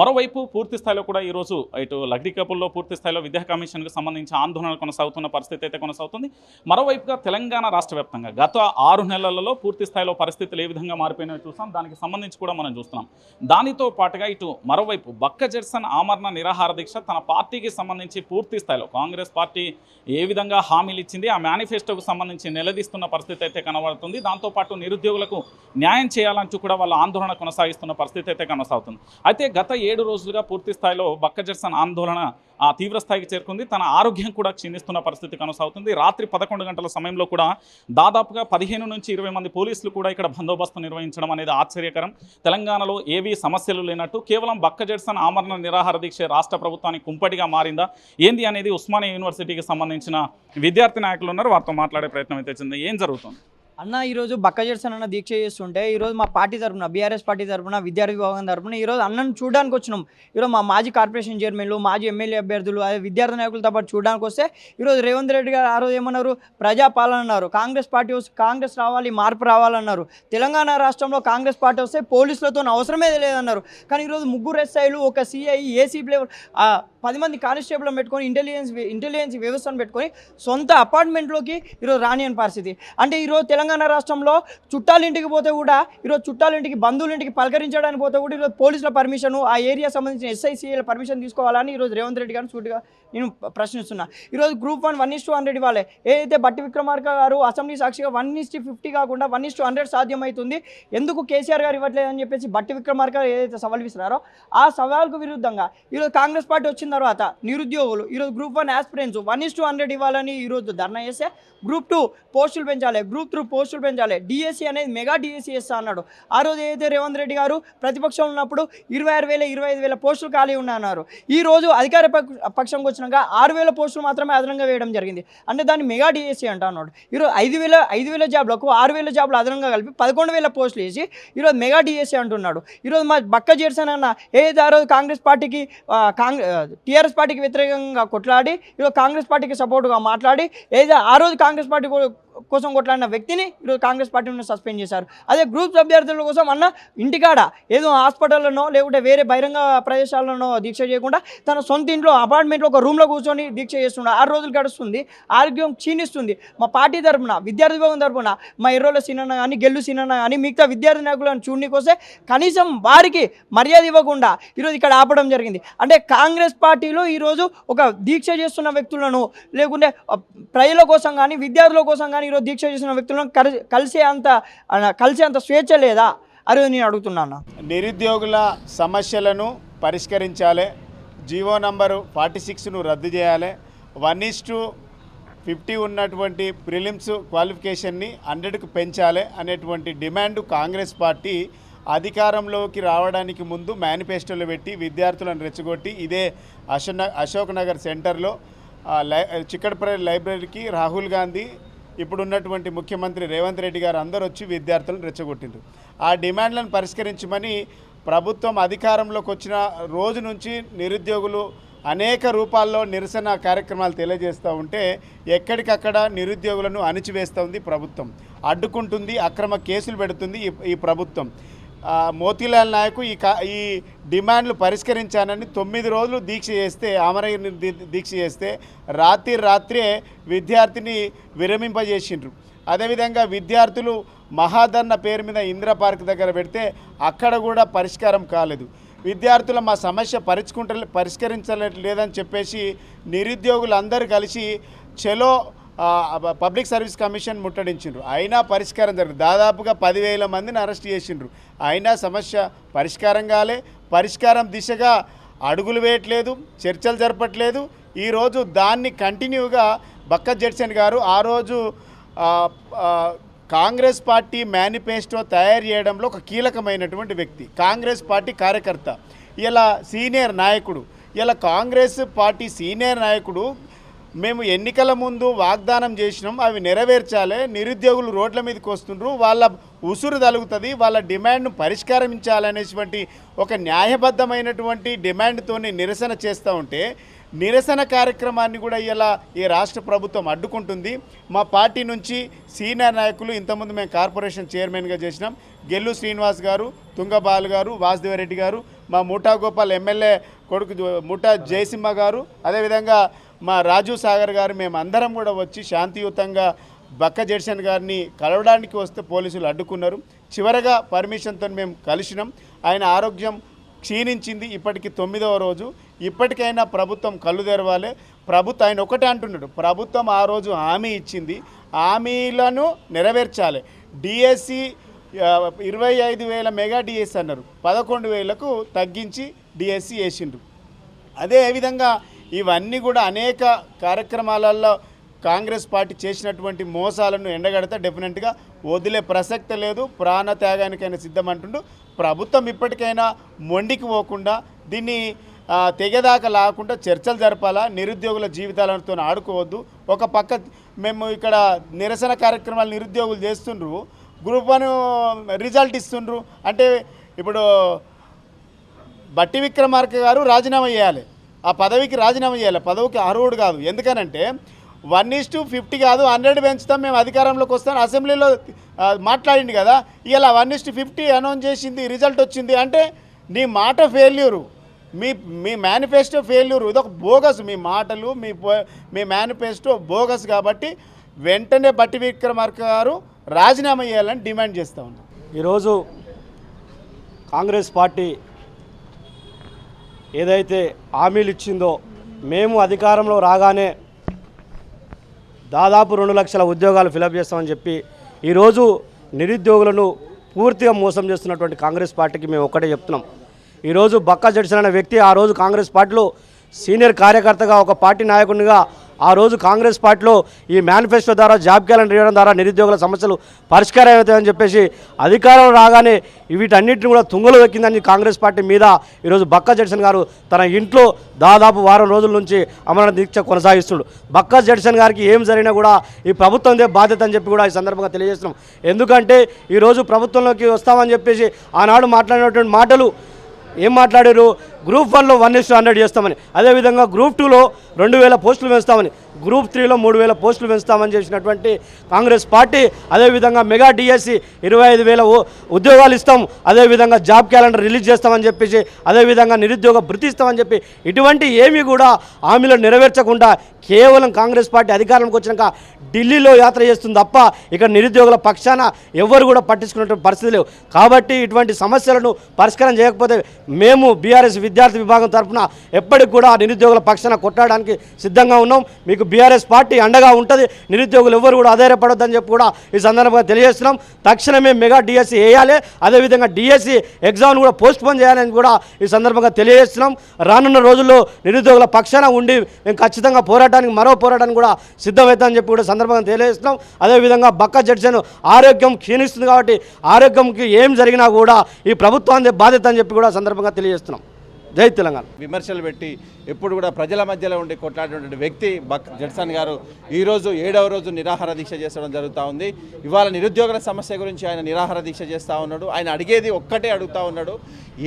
మరోవైపు పూర్తి స్థాయిలో కూడా ఈరోజు ఇటు లగ్డి కపుల్లో పూర్తి స్థాయిలో విద్యా కమిషన్కు సంబంధించి ఆందోళన కొనసాగుతున్న పరిస్థితి అయితే కొనసాగుతుంది. మరోవైపుగా తెలంగాణ రాష్ట్ర వ్యాప్తంగా గత ఆరు నెలలలో పూర్తి స్థాయిలో పరిస్థితులు ఏ విధంగా మారిపోయినాయో చూస్తాం. దానికి సంబంధించి కూడా మనం చూస్తున్నాం. దానితో పాటుగా ఇటు మరోవైపు బక్క జెర్సన్ ఆమరణ నిరాహార దీక్ష తన పార్టీకి సంబంధించి పూర్తి స్థాయిలో కాంగ్రెస్ పార్టీ ఏ విధంగా హామీలు ఇచ్చింది ఆ మేనిఫెస్టోకు సంబంధించి నిలదీస్తున్న పరిస్థితి అయితే కనబడుతుంది. దాంతోపాటు నిరుద్యోగులకు న్యాయం చేయాలంటూ కూడా వాళ్ళ ఆందోళన కొనసాగిస్తున్న పరిస్థితి అయితే కొనసాగుతుంది. అయితే గత ఏడు రోజులుగా పూర్తి స్థాయిలో బక్కజర్సన్ ఆందోళన ఆ తీవ్ర స్థాయికి చేరుకుంది. తన ఆరోగ్యం కూడా క్షీణిస్తున్న పరిస్థితి కొనసాగుతుంది. రాత్రి పదకొండు గంటల సమయంలో కూడా దాదాపుగా పదిహేను నుంచి ఇరవై మంది పోలీసులు కూడా ఇక్కడ బందోబస్తు నిర్వహించడం అనేది ఆశ్చర్యకరం. తెలంగాణలో ఏవీ సమస్యలు లేనట్టు కేవలం బక్కజెడ్సన్ ఆమరణ నిరాహార దీక్ష రాష్ట్ర ప్రభుత్వానికి కుంపటిగా మారిందా? ఏంది అనేది ఉస్మానియా యూనివర్సిటీకి సంబంధించిన విద్యార్థి నాయకులు ఉన్నారు. వారితో మాట్లాడే ప్రయత్నం అయితే వచ్చింది ఏం జరుగుతుంది? అన్న ఈరోజు బక్క జెర్సన్ అన్న దీక్ష చేస్తుంటే ఈరోజు మా పార్టీ తరపున బీఆర్ఎస్ పార్టీ తరపున విద్యార్థి విభాగం తరపున ఈరోజు అన్నను చూడడానికి వచ్చినాం. ఈరోజు మా మాజీ కార్పొరేషన్ చైర్మన్లు మాజీ ఎమ్మెల్యే అభ్యర్థులు అదే విద్యార్థి నాయకులతో పాటు చూడడానికి వస్తే ఈరోజు రేవంత్ రెడ్డి గారు ఆ రోజు ఏమన్నారు? ప్రజాపాలన అన్నారు. కాంగ్రెస్ పార్టీ వస్తే కాంగ్రెస్ రావాలి మార్పు రావాలన్నారు. తెలంగాణ రాష్ట్రంలో కాంగ్రెస్ పార్టీ వస్తే పోలీసులతో అవసరమే లేదన్నారు. కానీ ఈరోజు ముగ్గురు ఎస్ఐలు ఒక సిఐ ఏసీ లెవెల్ పది మంది కానిస్టేబుల్ని పెట్టుకొని ఇంటెలిజెన్స్ ఇంటెలిజెన్స్ వ్యవస్థను పెట్టుకొని సొంత అపార్ట్మెంట్లోకి ఈరోజు రానియని పరిస్థితి. అంటే ఈరోజు తెలంగాణ తెలంగాణ రాష్ట్రంలో చుట్టాలింటికి పోతే కూడా ఈరోజు చుట్టాలింటికి బంధువులింటికి పలకరించడానికి పోతే కూడా ఈరోజు పోలీసుల పర్మిషన్ ఆ ఏరియా సంబంధించిన ఎస్ఐసిఏల పర్మిషన్ తీసుకోవాలని ఈరోజు రేవంత్ రెడ్డి గారిని సూటిగా నేను ప్రశ్నిస్తున్నా. ఈరోజు group one one is to hundred ఇవ్వాలి ఏదైతే బట్టి విక్రమార్క గారు అసెంబ్లీ సాక్షిగా వన్ ఇస్ ఫిఫ్టీ కాకుండా వన్ ఇస్ టూ హండ్రెడ్ సాధ్యమవుతుంది ఎందుకు కేసీఆర్ గారు ఇవ్వట్లేదని చెప్పేసి బట్టి విక్రమార్క ఏదైతే సవాల్ విసిరారో ఆ సవాల్కు విరుద్ధంగా ఈరోజు కాంగ్రెస్ పార్టీ వచ్చిన తర్వాత నిరుద్యోగులు ఈరోజు group one aspirants one is to hundred ఇవ్వాలని ఈరోజు ధర్నా చేస్తే గ్రూప్ టూ పోస్టులు పెంచాలి గ్రూప్ త్రూ పోస్టులు పెంచాలి. డిఎస్సి అనేది మెగా డిఎస్సి చేస్తా అన్నాడు. ఆ రోజు ఏదైతే రేవంత్ రెడ్డి గారు ప్రతిపక్షం ఉన్నప్పుడు ఇరవై ఆరు వేల ఇరవై ఐదు వేల పోస్టులు ఖాళీ ఉన్నాయన్నారు ఈ రోజు అధికార పక్ష- పక్షంకి వచ్చినాక ఆరు వేల పోస్టులు మాత్రమే అదనంగా వేయడం జరిగింది. అంటే దాన్ని మెగా డిఎస్సి అంట అన్నాడు. ఈరోజు ఐదు వేల ఐదు వేల జాబ్లకు ఆరు వేల జాబ్లు అదనంగా కలిపి పదకొండు వేల పోస్టులు వేసి ఈరోజు మెగా డిఎస్సి అంటున్నాడు. ఈరోజు మా బక్క జేర్సన్ అన్న ఏదైతే ఆ రోజు కాంగ్రెస్ పార్టీకి కాంగ్రెస్ టీఆర్ఎస్ పార్టీకి వ్యతిరేకంగా కొట్లాడి ఈరోజు కాంగ్రెస్ పార్టీకి సపోర్టుగా మాట్లాడి ఏదైతే ఆ రోజు కాంగ్రెస్ పార్టీ కూడా కోసం కొట్లాడిన వ్యక్తిని ఈరోజు కాంగ్రెస్ పార్టీని సస్పెండ్ చేశారు. అదే గ్రూప్ అభ్యర్థుల కోసం అన్న ఇంటికాడ ఏదో హాస్పిటల్లోనో లేకుంటే వేరే బహిరంగ ప్రదేశాల్లోనో దీక్ష చేయకుండా తన సొంత ఇంట్లో అపార్ట్మెంట్లో ఒక రూమ్లో కూర్చొని దీక్ష చేస్తున్నాడు. ఆరు రోజులు గడుస్తుంది. ఆరోగ్యం క్షీణిస్తుంది. మా పార్టీ తరపున విద్యార్థి భవన్ తరపున మా ఎర్రోల సీనన్న కానీ గెల్లు సీనన్న కానీ మిగతా విద్యార్థి నాయకులను చూడనీకి వస్తే కనీసం వారికి మర్యాద ఇవ్వకుండా ఈరోజు ఇక్కడ ఆపడం జరిగింది. అంటే కాంగ్రెస్ పార్టీలో ఈరోజు ఒక దీక్ష చేస్తున్న వ్యక్తులను లేకుంటే ప్రజల కోసం కానీ విద్యార్థుల కోసం కానీ ఈరోజు దీక్ష చేసిన వ్యక్తులను కలిసి కలిసే అంత కలిసే అంత స్వేచ్ఛ లేదా? అరే నేను అడుగుతున్నాను నిరుద్యోగుల సమస్యలను పరిష్కరించాలి. జీవో నంబరు ఫార్టీ సిక్స్ను రద్దు చేయాలి. వన్ ఈస్ టు ఫిఫ్టీ ఉన్నటువంటి ప్రిలిమ్స్ క్వాలిఫికేషన్ని హండ్రెడ్కు పెంచాలి అనేటువంటి డిమాండ్ కాంగ్రెస్ పార్టీ అధికారంలోకి రావడానికి ముందు మేనిఫెస్టోలో పెట్టి విద్యార్థులను రెచ్చగొట్టి ఇదే అశోక్ అశోక్ నగర్ సెంటర్లో లై చిక్కడపల్లి లైబ్రరీకి రాహుల్ గాంధీ ఇప్పుడున్నటువంటి ముఖ్యమంత్రి రేవంత్ రెడ్డి గారు అందరూ వచ్చి విద్యార్థులను రెచ్చగొట్టిండ్రు. ఆ డిమాండ్లను పరిష్కరించమని ప్రభుత్వం అధికారంలోకి వచ్చిన రోజు నుంచి నిరుద్యోగులు అనేక రూపాల్లో నిరసన కార్యక్రమాలు తెలియజేస్తూ ఉంటే ఎక్కడికక్కడ నిరుద్యోగులను అణిచివేస్తూ ఉంది ప్రభుత్వం. అడ్డుకుంటుంది అక్రమ కేసులు పెడుతుంది ఈ ప్రభుత్వం. మోతీలాల్ నాయక్ ఈ ఈ డిమాండ్లు పరిష్కరించానని తొమ్మిది రోజులు దీక్ష చేస్తే ఆమర దీక్ష చేస్తే రాత్రి రాత్రే విద్యార్థిని విరమింపజేసిండ్రు. అదేవిధంగా విద్యార్థులు మహాధర్ణ పేరు మీద ఇందిరా పార్క్ దగ్గర పెడితే అక్కడ కూడా పరిష్కారం కాలేదు. విద్యార్థుల మా సమస్య పరిచుకుంట పరిష్కరించలేదని చెప్పేసి నిరుద్యోగులందరూ కలిసి చెలో పబ్లిక్ సర్వీస్ కమిషన్ ముట్టడించిండ్రు. అయినా పరిష్కారం జరిగింది దాదాపుగా పదివేల మందిని అరెస్ట్ చేసిండ్రు. అయినా సమస్య పరిష్కారం కాలే. పరిష్కారం దిశగా అడుగులు వేయట్లేదు చర్చలు జరపట్లేదు. ఈరోజు దాన్ని కంటిన్యూగా బక్క జడ్సన్ గారు ఆ రోజు కాంగ్రెస్ పార్టీ మేనిఫెస్టో తయారు చేయడంలో ఒక కీలకమైనటువంటి వ్యక్తి. కాంగ్రెస్ పార్టీ కార్యకర్త. ఇలా సీనియర్ నాయకుడు. ఇలా కాంగ్రెస్ పార్టీ సీనియర్ నాయకుడు మేము ఎన్నికల ముందు వాగ్దానం చేసినాం అవి నెరవేర్చాలి నిరుద్యోగులు రోడ్ల మీదకి వస్తుండ్రు వాళ్ళ ఉసురు తలుగుతుంది వాళ్ళ డిమాండ్ను పరిష్కరించాలనేటువంటి ఒక న్యాయబద్ధమైనటువంటి డిమాండ్తో నిరసన చేస్తూ ఉంటే నిరసన కార్యక్రమాన్ని కూడా ఇలా ఈ రాష్ట్ర ప్రభుత్వం అడ్డుకుంటుంది. మా పార్టీ నుంచి సీనియర్ నాయకులు ఇంతకుముందు మేము కార్పొరేషన్ చైర్మన్గా చేసినాం గెల్లు శ్రీనివాస్ గారు తుంగబాలు గారు వాసుదేవరెడ్డి గారు మా ముఠా గోపాల్ ఎమ్మెల్యే కొడుకు జో- ముఠా జయసింహ గారు అదేవిధంగా మా రాజు సాగర్ గారు మేము అందరం కూడా వచ్చి శాంతియుతంగా బక్క జడ్సన్ గారిని కలవడానికి వస్తే పోలీసులు అడ్డుకున్నారు. చివరగా పర్మిషన్తో మేము కలిసినాం. ఆయన ఆరోగ్యం క్షీణించింది ఇప్పటికి తొమ్మిదవ రోజు. ఇప్పటికైనా ప్రభుత్వం కళ్ళు తెరవాలి. ప్రభుత్వం ఆయన ఒకటే అంటున్నాడు ప్రభుత్వం ఆ రోజు హామీ ఇచ్చింది. హామీలను నెరవేర్చాలి. డిఎస్సి ఇరవై ఐదు వేల మెగా డిఎస్సి అన్నారు. పదకొండు వేలకు తగ్గించి డిఎస్సి వేసిండ్రు. అదే విధంగా ఇవన్నీ కూడా అనేక కార్యక్రమాలలో కాంగ్రెస్ పార్టీ చేసినటువంటి మోసాలను ఎండగడితే డెఫినెట్గా వదిలే ప్రసక్తి లేదు ప్రాణ త్యాగానికైనా సిద్ధమంటుండు. ప్రభుత్వం ఇప్పటికైనా మొండికి పోకుండా దీన్ని ఆ, తెగదాకా లాకుండా చర్చలు జరపాలా నిరుద్యోగుల జీవితాలతో ఆడుకోవద్దు. ఒక పక్క మేము ఇక్కడ నిరసన కార్యక్రమాలు నిరుద్యోగులు చేస్తుండ్రు గ్రూప్ వన్ రిజల్ట్ ఇస్తుండ్రు. అంటే ఇప్పుడు బట్టి విక్రమార్క గారు రాజీనామా చేయాలి. ఆ పదవికి రాజీనామా చేయాలి. పదవికి అర్హుడు కాదు. ఎందుకనంటే వన్ ఈస్ టు ఫిఫ్టీ కాదు హండ్రెడ్ పెంచుతాం మేము అధికారంలోకి వస్తాం. అసెంబ్లీలో మాట్లాడింది కదా ఇలా one is to fifty announce చేసింది రిజల్ట్ వచ్చింది అంటే నీ మాట ఫెయిల్యూరు మీ మీ మేనిఫెస్టో ఫెయిల్యూరు ఇదొక బోగస్ మీ మాటలు మీ మీ మేనిఫెస్టో బోగస్ కాబట్టి వెంటనే బట్టి విక్రమార్క గారు రాజీనామా చేయాలని డిమాండ్ చేస్తూ ఉన్నాం ఈరోజు కాంగ్రెస్ పార్టీ ఏదైతే హామీలు ఇచ్చిందో మేము అధికారంలో రాగానే దాదాపు రెండు లక్షల ఉద్యోగాలు ఫిలప్ చేస్తామని చెప్పి ఈరోజు నిరుద్యోగులను పూర్తిగా మోసం చేస్తున్నటువంటి కాంగ్రెస్ పార్టీకి మేము ఒక్కటే చెప్తున్నాం. ఈరోజు బక్కా జడ్సన్ అనే వ్యక్తి ఆ రోజు కాంగ్రెస్ పార్టీలో సీనియర్ కార్యకర్తగా ఒక పార్టీ నాయకునిగా ఆ రోజు కాంగ్రెస్ పార్టీలో ఈ మేనిఫెస్టో ద్వారా జాబ్ క్యాలెండర్ ఇవ్వడం ద్వారా నిరుద్యోగుల సమస్యలు పరిష్కారం అవుతాయని చెప్పేసి అధికారం రాగానే వీటన్నిటిని కూడా తుంగలు వెక్కిందని కాంగ్రెస్ పార్టీ మీద ఈరోజు బక్కా జడ్సన్ గారు తన ఇంట్లో దాదాపు వారం రోజుల నుంచి అమరణ దీక్ష కొనసాగిస్తుడు బక్కా జడ్సన్ గారికి ఏం జరిగినా కూడా ఈ ప్రభుత్వందే బాధ్యత అని చెప్పి కూడా ఈ సందర్భంగా తెలియజేస్తున్నాం. ఎందుకంటే ఈరోజు ప్రభుత్వంలోకి వస్తామని చెప్పేసి ఆనాడు మాట్లాడినటువంటి మాటలు ఏం మాట్లాడారు? గ్రూప్ వన్లో వన్ ఇస్ హండ్రెడ్ చేస్తామని. అదేవిధంగా గ్రూప్ టూలో రెండు వేల పోస్టులు పెంచుతామని గ్రూప్ త్రీలో మూడు వేల పోస్టులు పెంచుతామని చేసినటువంటి కాంగ్రెస్ పార్టీ అదేవిధంగా మెగా డిఎస్సి ఇరవై ఐదు వేల ఉద్యోగాలు ఇస్తాం అదేవిధంగా జాబ్ క్యాలెండర్ రిలీజ్ చేస్తామని చెప్పేసి అదేవిధంగా నిరుద్యోగ భృతి ఇస్తామని చెప్పి ఇటువంటి ఏమీ కూడా హామీలు నెరవేర్చకుండా కేవలం కాంగ్రెస్ పార్టీ అధికారంలోకి వచ్చినాక ఢిల్లీలో యాత్ర చేస్తుంది తప్ప ఇక్కడ నిరుద్యోగుల పక్షాన ఎవరు కూడా పట్టించుకున్నటువంటి పరిస్థితి లేవు. కాబట్టి ఇటువంటి సమస్యలను పరిష్కారం చేయకపోతే మేము బీఆర్ఎస్ విద్యార్థి విభాగం తరఫున ఎప్పటికి కూడా నిరుద్యోగుల పక్షాన కొట్టడానికి సిద్ధంగా ఉన్నాం. మీకు బీఆర్ఎస్ పార్టీ అండగా ఉంటుంది నిరుద్యోగులు ఎవరు కూడా ఆధారపడొద్దని చెప్పి కూడా ఈ సందర్భంగా తెలియజేస్తున్నాం. తక్షణమే మెగా డిఎస్సి వేయాలి అదేవిధంగా డిఎస్సి ఎగ్జామ్ కూడా పోస్ట్ పోన్ చేయాలని కూడా ఈ సందర్భంగా తెలియజేస్తున్నాం. రానున్న రోజుల్లో నిరుద్యోగుల పక్షాన ఉండి మేము ఖచ్చితంగా పోరాటానికి మరో పోరాటానికి కూడా సిద్ధమవుతామని చెప్పి కూడా సందర్భంగా తెలియజేస్తున్నాం. అదేవిధంగా బక్క జడ్జన్ ఆరోగ్యం క్షీణిస్తుంది కాబట్టి ఆరోగ్యంకి ఏం జరిగినా కూడా ఈ ప్రభుత్వాన్ని బాధ్యత అని చెప్పి కూడా సందర్భంగా తెలియజేస్తున్నాం. జై తెలంగాణ. విమర్శలు పెట్టి ఎప్పుడు కూడా ప్రజల మధ్యలో ఉండి కొట్లాడినటువంటి వ్యక్తి బక్ జడ్సన్ గారు ఈరోజు ఏడవ రోజు నిరాహార దీక్ష చేసడం జరుగుతూ ఉంది. ఇవాళ నిరుద్యోగుల సమస్య గురించి ఆయన నిరాహార దీక్ష చేస్తూ ఉన్నాడు. ఆయన అడిగేది ఒక్కటే అడుగుతూ ఉన్నాడు.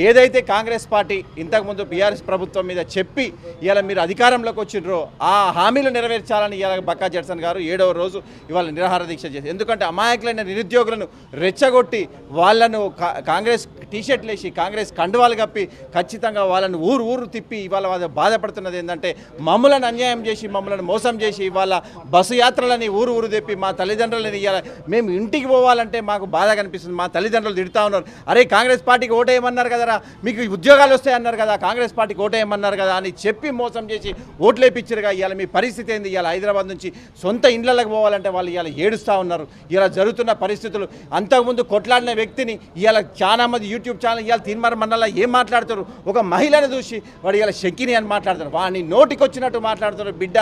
ఏదైతే కాంగ్రెస్ పార్టీ ఇంతకుముందు బీఆర్ఎస్ ప్రభుత్వం మీద చెప్పి ఇవాళ మీరు అధికారంలోకి వచ్చిండ్రో ఆ హామీలు నెరవేర్చాలని ఇవాళ బక్కా జడ్సన్ గారు ఏడవ రోజు ఇవాళ నిరాహార దీక్ష చేసి ఎందుకంటే అమాయకులైన నిరుద్యోగులను రెచ్చగొట్టి వాళ్ళను కా- కాంగ్రెస్ టీషర్ట్లు వేసి కాంగ్రెస్ కండువాలు కప్పి ఖచ్చితంగా వాళ్ళని ఊరు ఊరు తిప్పి ఇవాళ వాళ్ళు బాధపడుతున్నది ఏంటంటే మమ్మలను అన్యాయం చేసి మమ్మల్ని మోసం చేసి ఇవాళ బస్సు యాత్రలని ఊరు ఊరు తెప్పి మా తల్లిదండ్రులని ఇవ్వాలి మేము ఇంటికి పోవాలంటే మాకు బాధ కనిపిస్తుంది. మా తల్లిదండ్రులు తిడుతూ ఉన్నారు. అరే కాంగ్రెస్ పార్టీకి ఓటేయమన్నారు కదరా? మీకు ఉద్యోగాలు వస్తాయి అన్నారు కదా. కాంగ్రెస్ పార్టీకి ఓటేయమన్నారు కదా అని చెప్పి మోసం చేసి ఓట్లేపిచ్చారుగా ఇవాళ మీ పరిస్థితి ఏంది? ఇవాళ హైదరాబాద్ నుంచి సొంత ఇండ్లకు పోవాలంటే వాళ్ళు ఇవాళ ఏడుస్తూ ఉన్నారు. ఇలా జరుగుతున్న పరిస్థితులు. అంతకుముందు కొట్లాడిన వ్యక్తిని ఇవాళ చాలా మంది యూట్యూబ్ ఛానల్ ఇవాళ తీర్మానం మండలం ఏం మాట్లాడతారు? ఒక మహిళను చూసి వాడు ఇలా శక్కిని అని మాట్లాడతారు. వాడిని నోటికొచ్చినట్టు మాట్లాడతారు. బిడ్డ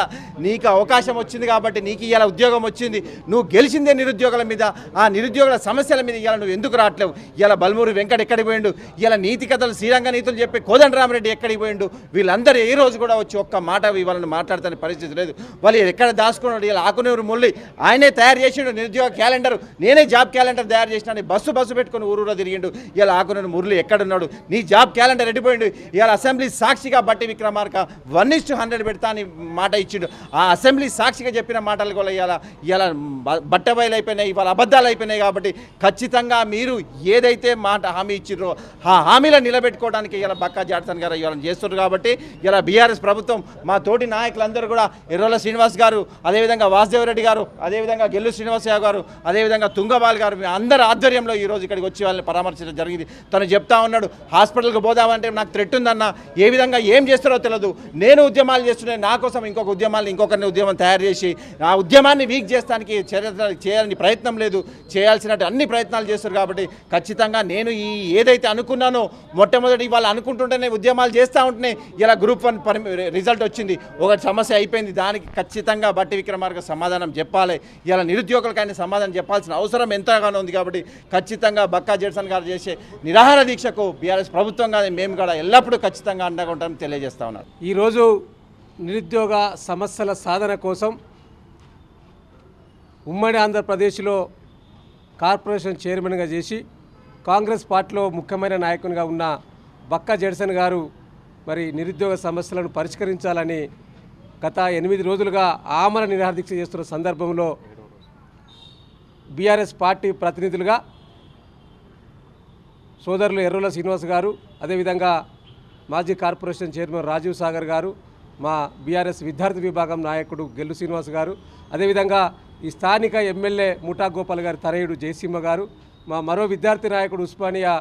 నీకు అవకాశం వచ్చింది కాబట్టి నీకు ఇవాళ ఉద్యోగం వచ్చింది. నువ్వు గెలిచిందే నిరుద్యోగుల మీద. ఆ నిరుద్యోగుల సమస్యల మీద ఇవాళ నువ్వు ఎందుకు రావట్లేవు? ఇవాళ బల్మూరి వెంకట ఎక్కడికి పోయిండు? ఇవాళ నీతి కథలు శ్రీరంగ నీతులు చెప్పి కోదండరామరెడ్డి ఎక్కడికి పోయిండు? వీళ్ళందరూ ఏ రోజు కూడా వచ్చి ఒక్క మాట ఇవాళని మాట్లాడతాని పరిస్థితి లేదు. వాళ్ళు ఎక్కడ దాచుకున్నాడు? ఇలా ఆకునేరు మురళి ఆయనే తయారు చేసిండు నిరుద్యోగ క్యాలెండర్. నేనే జాబ్ క్యాలెండర్ తయారు చేసిన బస్సు బస్సు పెట్టుకొని ఊరూరో తిరిగిండు. ఇలా కాకుండా మురళి ఎక్కడున్నాడు? నీ జాబ్ క్యాలెండర్ ఎడిపోయిండు ఇవాళ అసెంబ్లీ సాక్షిగా Bhatti Vikramarka one is to hundred పెడతా అని మాట ఇచ్చిండు. ఆ అసెంబ్లీ సాక్షిగా చెప్పిన మాటలు కూడా ఇవాళ ఇవాళ బట్టబయలు అయిపోయినాయి ఇవాళ అబద్ధాలు అయిపోయినాయి కాబట్టి ఖచ్చితంగా మీరు ఏదైతే మాట హామీ ఇచ్చిర్రో ఆ హామీలో నిలబెట్టుకోవడానికి ఇలా బక్కా జాడ్సన్ గారు ఇవాళ చేస్తున్నారు కాబట్టి ఇలా బీఆర్ఎస్ ప్రభుత్వం మా తోటి నాయకులందరూ కూడా ఎర్రోల శ్రీనివాస్ గారు అదేవిధంగా వాసుదేవరెడ్డి గారు అదేవిధంగా గెల్లు శ్రీనివాస్ గారు అదేవిధంగా తుంగబాల్ గారు మీ అందరి ఆధ్వర్యంలో ఈ రోజు ఇక్కడికి వచ్చి వాళ్ళని పరామర్శించడం జరిగింది. తను చెప్తా ఉన్నాడు హాస్పిటల్కి పోదామంటే నాకు థ్రెట్ ఉందన్న ఏ విధంగా ఏం చేస్తారో తెలియదు నేను ఉద్యమాలు చేస్తున్నాను నా కోసం ఇంకొక ఉద్యమాలు ఇంకొకరిని ఉద్యమం తయారు చేసి ఆ ఉద్యమాన్ని వీక్ చేస్తానికి చేయాలని ప్రయత్నం లేదు. చేయాల్సినట్టు అన్ని ప్రయత్నాలు చేస్తారు కాబట్టి ఖచ్చితంగా నేను ఈ ఏదైతే అనుకున్నానో మొట్టమొదటి ఇవాళ అనుకుంటుంటేనే ఉద్యమాలు చేస్తూ ఉంటేనే ఇలా గ్రూప్ వన్ రిజల్ట్ వచ్చింది. ఒకటి సమస్య అయిపోయింది. దానికి ఖచ్చితంగా బట్టి విక్రమార్క సమాధానం చెప్పాలి. ఇలా నిరుద్యోగులకైనా సమాధానం చెప్పాల్సిన అవసరం ఎంతగానో ఉంది కాబట్టి ఖచ్చితంగా బక్కా జడ్సన్ గారు చేసే నిరాహార దీక్షకు బీఆర్ఎస్ ప్రభుత్వంగా మేము కూడా ఎల్లప్పుడూ ఖచ్చితంగా అండగా ఉంటామని తెలియజేస్తా ఉన్నారు. ఈరోజు నిరుద్యోగ సమస్యల సాధన కోసం ఉమ్మడి ఆంధ్రప్రదేశ్లో కార్పొరేషన్ చైర్మన్గా చేసి కాంగ్రెస్ పార్టీలో ముఖ్యమైన నాయకునిగా ఉన్న బక్క జడ్సన్ గారు మరి నిరుద్యోగ సమస్యలను పరిష్కరించాలని గత ఎనిమిది రోజులుగా ఆమర నిరాహార దీక్ష చేస్తున్న సందర్భంలో బీఆర్ఎస్ పార్టీ ప్రతినిధులుగా సోదరులు ఎర్రుల శ్రీనివాస్ గారు అదేవిధంగా మాజీ కార్పొరేషన్ చైర్మన్ రాజీవ్ సాగర్ గారు మా బీఆర్ఎస్ విద్యార్థి విభాగం నాయకుడు గెల్లు శ్రీనివాస్ గారు అదేవిధంగా ఈ స్థానిక ఎమ్మెల్యే ముఠా గోపాల్ గారి తరయుడు జయసింహ గారు మా మరో విద్యార్థి నాయకుడు ఉస్మానియా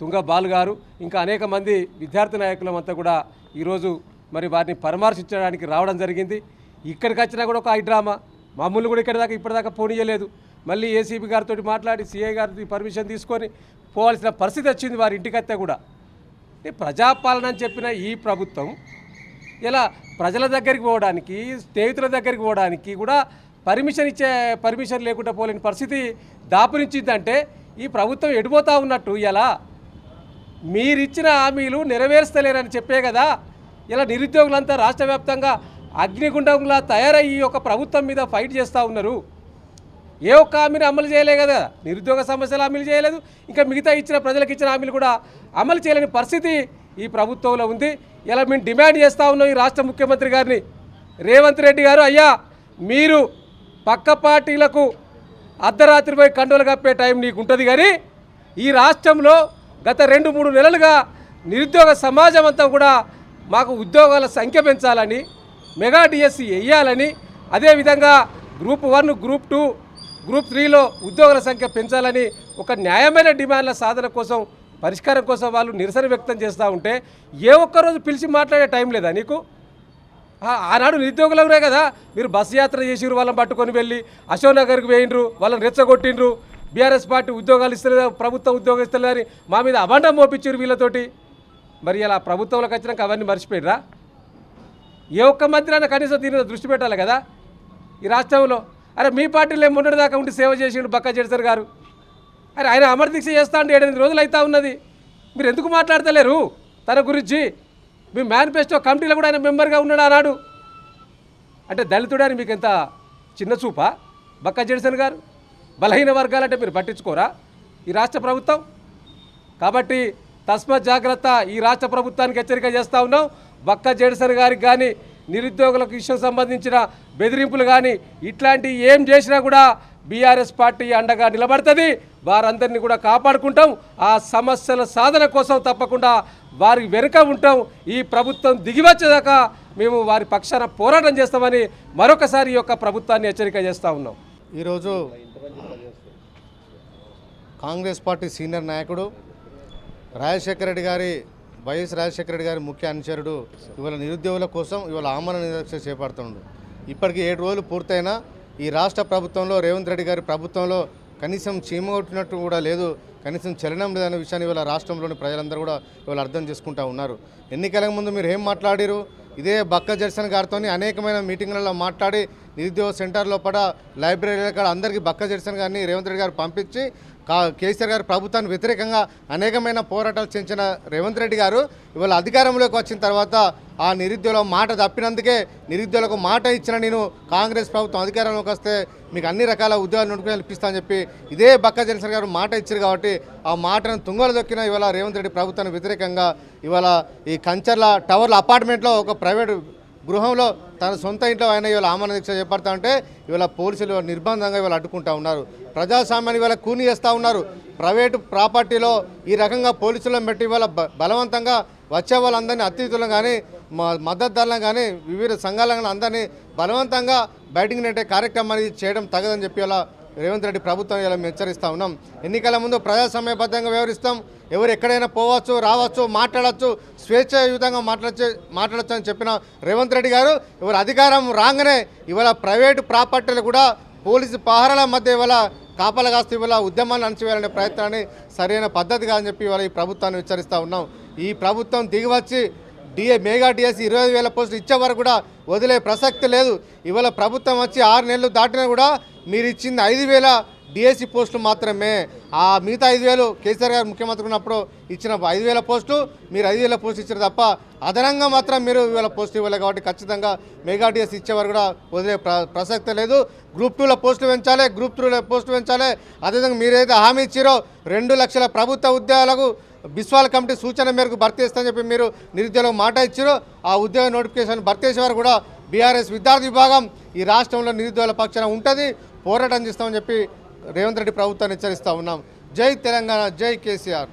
తుంగ బాల్ గారు ఇంకా అనేక మంది విద్యార్థి నాయకులమంతా కూడా ఈరోజు మరి వారిని పరామర్శించడానికి రావడం జరిగింది. ఇక్కడికి వచ్చినా కూడా ఒక హైడ్రామా మామూలు కూడా ఇక్కడి దాకా ఇప్పటిదాకా పోనీయలేదు. మళ్ళీ ఏసీబీ గారితో మాట్లాడి సీఏ గారి పర్మిషన్ తీసుకొని పోవాల్సిన పరిస్థితి వచ్చింది వారి ఇంటికి కూడా. ప్రజాపాలన అని చెప్పిన ఈ ప్రభుత్వం ఇలా ప్రజల దగ్గరికి పోవడానికి స్నేహితుల దగ్గరికి పోవడానికి కూడా పర్మిషన్ ఇచ్చే పర్మిషన్ లేకుండా పోలేని పరిస్థితి దాపురించిందంటే ఈ ప్రభుత్వం ఎడిపోతూ ఉన్నట్టు ఇలా మీరిచ్చిన హామీలు నెరవేర్స్తలేరని చెప్పే కదా. ఇలా నిరుద్యోగులంతా రాష్ట్ర వ్యాప్తంగా అగ్నిగుండంలా తయారయ్యి ఒక ప్రభుత్వం మీద ఫైట్ చేస్తూ ఉన్నారు. ఏ ఒక్క హామీని అమలు చేయలే కదా. నిరుద్యోగ సమస్యలు అమలు చేయలేదు. ఇంకా మిగతా ఇచ్చిన ప్రజలకు ఇచ్చిన హామీలు కూడా అమలు చేయలేని పరిస్థితి ఈ ప్రభుత్వంలో ఉంది. ఇలా మేము డిమాండ్ చేస్తూ ఉన్నాం ఈ రాష్ట్ర ముఖ్యమంత్రి గారిని. రేవంత్ రెడ్డి గారు అయ్యా మీరు పక్క పార్టీలకు అర్ధరాత్రి పోయి కండోలు కప్పే టైం నీకు ఉంటుంది కానీ ఈ రాష్ట్రంలో గత రెండు మూడు నెలలుగా నిరుద్యోగ సమాజం అంతా కూడా మాకు ఉద్యోగాల సంఖ్య పెంచాలని మెగా డిఎస్సి వేయాలని అదేవిధంగా group one group two group త్రీలో ఉద్యోగుల సంఖ్య పెంచాలని ఒక న్యాయమైన డిమాండ్ల సాధన కోసం పరిష్కారం కోసం వాళ్ళు నిరసన వ్యక్తం చేస్తూ ఉంటే ఏ ఒక్కరోజు పిలిచి మాట్లాడే టైం లేదా నీకు? ఆనాడు నిరుద్యోగులే కదా. మీరు బస్సు యాత్ర చేసిరు వాళ్ళని పట్టుకొని వెళ్ళి అశోక్ నగర్కి వేయిండ్రు వాళ్ళని రెచ్చగొట్టిండ్రు. బీఆర్ఎస్ పార్టీ ఉద్యోగాలు ఇస్తలేదు ప్రభుత్వ ఉద్యోగం ఇస్తలేదని మా మీద అభండం మోపించారు వీళ్ళతోటి. మరి ఇలా ప్రభుత్వంలోకి వచ్చినాక అవన్నీ మర్చిపోయినరా ఏ ఒక్క మంత్రి అయినా కనీసం దీని దృష్టి పెట్టాలి కదా. ఈ రాష్ట్రంలో అరే మీ పార్టీలో మొన్నటి దాకా ఉండి సేవ చేసిండు బక్క జడ్సర్ గారు. అరే ఆయన అమరదీక్ష చేస్తా అంటే ఏడెనిమిది రోజులు అవుతా ఉన్నది. మీరు ఎందుకు మాట్లాడతలేరు? తన గురించి మీ మేనిఫెస్టో కమిటీలో కూడా ఆయన మెంబర్గా ఉన్నాడు ఆనాడు అంటే దళితుడని మీకు ఎంత చిన్న చూపా? బక్క జడ్సన్ గారు? బలహీన వర్గాలంటే మీరు పట్టించుకోరా? ఈ రాష్ట్ర ప్రభుత్వం? కాబట్టి తస్మ జాగ్రత్త ఈ రాష్ట్ర ప్రభుత్వానికి హెచ్చరిక చేస్తూ ఉన్నాం. బక్క జడ్సన్ గారికి కానీ నిరుద్యోగులకు విషయం సంబంధించిన బెదిరింపులు కానీ ఇట్లాంటివి ఏం చేసినా కూడా బీఆర్ఎస్ పార్టీ అండగా నిలబడుతుంది. వారందరినీ కూడా కాపాడుకుంటాం. ఆ సమస్యల సాధన కోసం తప్పకుండా వారి వెనుక ఉంటాం. ఈ ప్రభుత్వం దిగివచ్చేదాకా మేము వారి పక్షాన పోరాటం చేస్తామని మరొకసారి ఈ యొక్క ప్రభుత్వాన్ని హెచ్చరిక చేస్తూ ఉన్నాం. ఈరోజు కాంగ్రెస్ పార్టీ సీనియర్ నాయకుడు రాజశేఖర రెడ్డి గారి వైఎస్ రాజశేఖర రెడ్డి గారి ముఖ్య అనుచరుడు ఇవాళ నిరుద్యోగుల కోసం ఇవాళ ఆమరణ నిరీక్ష చేపడుతున్నాడు ఇప్పటికి ఏడు రోజులు పూర్తయినా ఈ రాష్ట్ర ప్రభుత్వంలో రేవంత్ రెడ్డి గారి ప్రభుత్వంలో కనీసం చీమ కొట్టినట్టు కూడా లేదు. కనీసం చలనం లేదనే విషయాన్ని ఇవాళ రాష్ట్రంలోని ప్రజలందరూ కూడా ఇవాళ అర్థం చేసుకుంటా ఉన్నారు. ఎన్నికల ముందు మీరు ఏం మాట్లాడిరు? ఇదే బక్క జర్సన్ గారితో అనేకమైన మీటింగ్లలో మాట్లాడి నిరుద్యోగ సెంటర్ లోపల లైబ్రరీ అక్కడ అందరికీ బక్క జర్సన్ గారిని రేవంత్ రెడ్డి గారు పంపించి కేసీఆర్ గారు ప్రభుత్వానికి వ్యతిరేకంగా అనేకమైన పోరాటాలు చేసిన రేవంత్ రెడ్డి గారు ఇవాళ అధికారంలోకి వచ్చిన తర్వాత ఆ నిరుద్యోగుల మాట తప్పినందుకే నిరుద్యోగులకు మాట ఇచ్చిన నేను కాంగ్రెస్ ప్రభుత్వం అధికారంలోకి వస్తే మీకు అన్ని రకాల ఉద్యోగాలు నోటిఫికేషన్ ఇప్పిస్తా చెప్పి ఇదే బక్క జనసేన గారు మాట ఇచ్చారు కాబట్టి ఆ మాటను తుంగలు దొక్కిన ఇవాళ రేవంత్ రెడ్డి ప్రభుత్వానికి వ్యతిరేకంగా ఇవాళ ఈ కంచర్ల టవర్ల అపార్ట్మెంట్లో ఒక ప్రైవేటు గృహంలో తన సొంత ఇంట్లో ఆయన ఇవాళ ఆమరణ దీక్ష చేపడతా ఉంటే ఇవాళ పోలీసులు నిర్బంధంగా ఇవాళ అడ్డుకుంటా ఉన్నారు. ప్రజాస్వామ్యాన్ని ఇవాళ కూని చేస్తూ ఉన్నారు. ప్రైవేటు ప్రాపర్టీలో ఈ రకంగా పోలీసులను పెట్టి ఇవాళ బ- బలవంతంగా వచ్చే వాళ్ళందరినీ అతిథులను కానీ మద్దతుదారులను కానీ వివిధ సంఘాలను కానీ అందరినీ బలవంతంగా బయటికి నెట్టే కార్యక్రమాన్ని చేయడం తగదని చెప్పి ఇలా రేవంత్ రెడ్డి ప్రభుత్వం ఇలా హెచ్చరిస్తూ హెచ్చరిస్తా ఉన్నాం. ఎన్నికల ముందు ప్రజాస్వామ్యబద్ధంగా వ్యవహరిస్తాం. ఎవరు ఎక్కడైనా పోవచ్చు రావచ్చు మాట్లాడచ్చు స్వేచ్ఛాయుతంగా మాట్లాడచ్చు మాట్లాడచ్చు అని చెప్పిన రేవంత్ రెడ్డి గారు ఇవాళ అధికారం రాగానే ఇవాళ ప్రైవేటు ప్రాపర్టీలు కూడా పోలీసు పహారాల మధ్య ఇవాళ కాపలా కాస్తూ ఇవాళ ఉద్యమాన్ని అణచివేయాలనే ప్రయత్నాన్ని సరైన పద్ధతి కాదని చెప్పి ఇవాళ ఈ ప్రభుత్వాన్ని విచారిస్తూ ఉన్నాం. ఈ ప్రభుత్వం దిగివచ్చి డిఏ మెగా డిఎస్సి ఇరవై వేల పోస్టులు ఇచ్చే వరకు కూడా వదిలే ప్రసక్తి లేదు. ఇవాళ ప్రభుత్వం వచ్చి ఆరు నెలలు దాటినా కూడా మీరు ఇచ్చింది ఐదు వేల డిఎస్సి పోస్టులు మాత్రమే. ఆ మిగతా ఐదు వేలు కేసీఆర్ గారు ముఖ్యమంత్రి ఉన్నప్పుడు ఇచ్చిన ఐదు వేల పోస్టు మీరు ఐదు వేల పోస్టు ఇచ్చారు తప్ప అదనంగా మాత్రం మీరు ఇవాళ పోస్టు ఇవ్వలేదు కాబట్టి ఖచ్చితంగా మెగా డిఎస్ ఇచ్చేవారు కూడా వదిలే ప్ర ప్రసక్తి లేదు. గ్రూప్ టూలో పోస్టులు పెంచాలి గ్రూప్ త్రీలో పోస్టులు పెంచాలి. అదేవిధంగా మీరైతే హామీ ఇచ్చారో రెండు లక్షల ప్రభుత్వ ఉద్యోగాలకు బిస్వాల్ కమిటీ సూచన మేరకు భర్తీ చేస్తామని చెప్పి మీరు నిరుద్యోగులకు మాట ఇచ్చారు ఆ ఉద్యోగ నోటిఫికేషన్ భర్తీ చేసేవారు కూడా బీఆర్ఎస్ విద్యార్థి విభాగం ఈ రాష్ట్రంలో నిరుద్యోగుల పక్షాన ఉంటుంది. పోరాటం చేస్తామని చెప్పి రేవంత్ రెడ్డి ప్రభుత్వాన్ని హెచ్చరిస్తూ ఉన్నాం. జై తెలంగాణ జై కేసీఆర్.